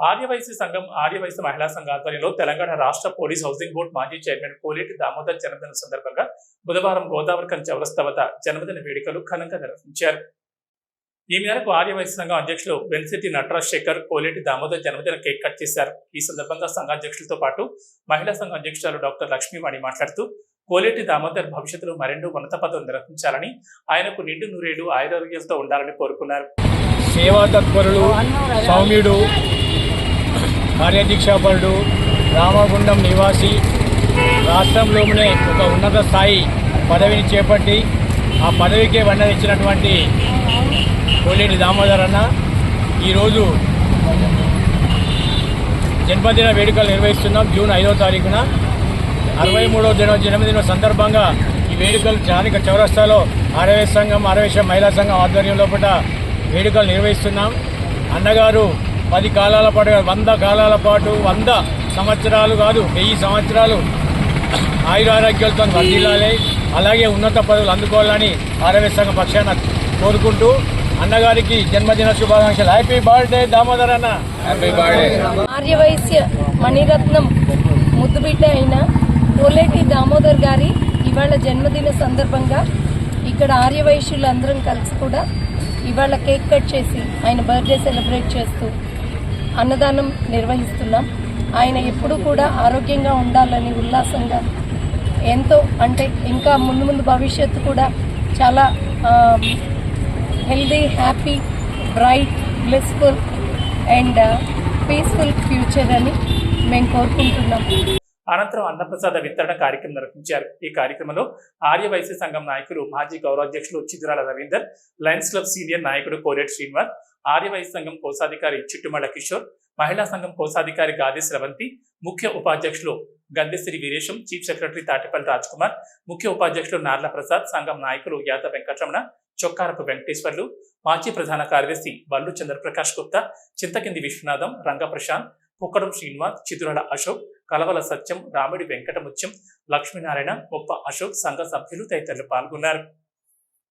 ఆర్యవైశ్య సంఘం ఆర్యవైశ్య మహిళా సంఘ ఆధ్వర్యంలో తెలంగాణ రాష్ట్ర పోలీస్ హౌసింగ్ బోర్డు మాజీ చైర్మన్ కోలేటి దామోదర్ జన్మదిన సందర్భంగా బుధవారం గోదావరికన్ చౌరస్తా వద్ద జన్మదిన వేడుకలు ఘనంగా నిర్వహించారు. ఈ మేరకు ఆర్యవైశ్య సంఘం అధ్యక్షులు వెన్సిటి నటరాజ్ శేఖర్ కోలేటి దామోదర్ జన్మదిన కేక్ కట్ చేశారు. ఈ సందర్భంగా సంఘ అధ్యక్షులతో పాటు మహిళా సంఘ అధ్యక్షురాలు డాక్టర్ లక్ష్మీవాణి మాట్లాడుతూ కోలేటి దామోదర్ భవిష్యత్తులో మరెండు ఉన్నత పదవులు నిర్వహించాలని ఆయనకు నిండు నూరేళ్ళు ఆయురారోగ్యంతో ఉండాలని కోరుకున్నారు. సేవా తత్పరులు సౌమ్యుడు కార్యదీక్షాపరుడు రామగుండం నివాసి. రాష్ట్రంలోనే ఒక ఉన్నత స్థాయి పదవిని చేపట్టి ఆ పదవికే ఇచ్చినటువంటి కోలేటి దామోదర్ అన్న ఈరోజు జన్మదిన వేడుకలు నిర్వహిస్తున్నాం. జూన్ ఐదో తారీఖున అరవై మూడవ దిన జన్మదిన సందర్భంగా ఈ వేడుకలు స్థానిక చౌరస్తాలో ఆరవేశ సంఘం ఆరవేశ మహిళా సంఘం ఆధ్వర్యంలో పూట వేడుకలు నిర్వహిస్తున్నాం. అన్నగారు పది కాలాల పాటు కాదు, వంద కాలాల పాటు వంద సంవత్సరాలు కాదు వెయ్యి సంవత్సరాలు ఆయురారోగ్యాలతో వర్ధిల్లాలి. అలాగే ఉన్నత పదవులు అందుకోవాలని ఆరవై సంఘం పక్షాన కోరుకుంటూ అన్నగారికి జన్మదిన శుభాకాంక్షలు. హ్యాపీ బర్త్డే దామోదర్ అన్న. హ్యాపీ బర్త్డే ఆర్యవైశ్య మణిరత్నం ముద్దుబిడ్డ అయిన కోలేటి దామోదర్ గారి ఇవాళ జన్మదిన సందర్భంగా ఇక్కడ ఆర్యవైశ్యులు అందరం కలిసి కూడా ఇవాళ కేక్ కట్ చేసి ఆయన బర్త్డే సెలబ్రేట్ చేస్తూ అన్నదానం నిర్వహిస్తున్నాం. ఆయన ఎప్పుడూ కూడా ఆరోగ్యంగా ఉండాలని ఉల్లాసంగా ఎంతో అంటే ఇంకా ముందు ముందు భవిష్యత్తు కూడా చాలా healthy happy bright blessful and peaceful future అని మేము కోరుకుంటున్నాం. అనంతరం అన్నప్రసాద వితరణ కార్యక్రమం నిర్వహించారు. ఈ కార్యక్రమంలో ఆర్యవైశ్య సంఘం నాయకులు మాజీ గౌరవాధ్యక్షులు Chidrala Ravinder lions club senior నాయకుడు కోరేటి శ్రీనివాస్ ఆర్యవైశ్య సంఘం కోశాధికారి చిట్టుమల కిషోర్ మహిళా సంఘం కోశాధికారి గాది స్రవంతి ముఖ్య ఉపాధ్యక్షులు గద్దెసిరి వీరేశం చీఫ్ సెక్రటరీ తాటిపల్లి రాజ్ కుమార్ ముఖ్య ఉపాధ్యక్షులు నార్ల ప్రసాద్ సంఘం నాయకులు యాద వెంకటరమణ చొక్కారపు వెంకటేశ్వర్లు మాజీ ప్రధాన కార్యదర్శి బల్లు చంద్రప్రకాష్ గుప్తా చింతకింది విశ్వనాథం రంగప్రశాంత్ పుక్కడం శ్రీనివాస్ చితురాల అశోక్ కలవల సత్యం రామిడి వెంకటముత్యం లక్ష్మీనారాయణ గొప్ప అశోక్ సంఘ సభ్యులు తదితరులు పాల్గొన్నారు.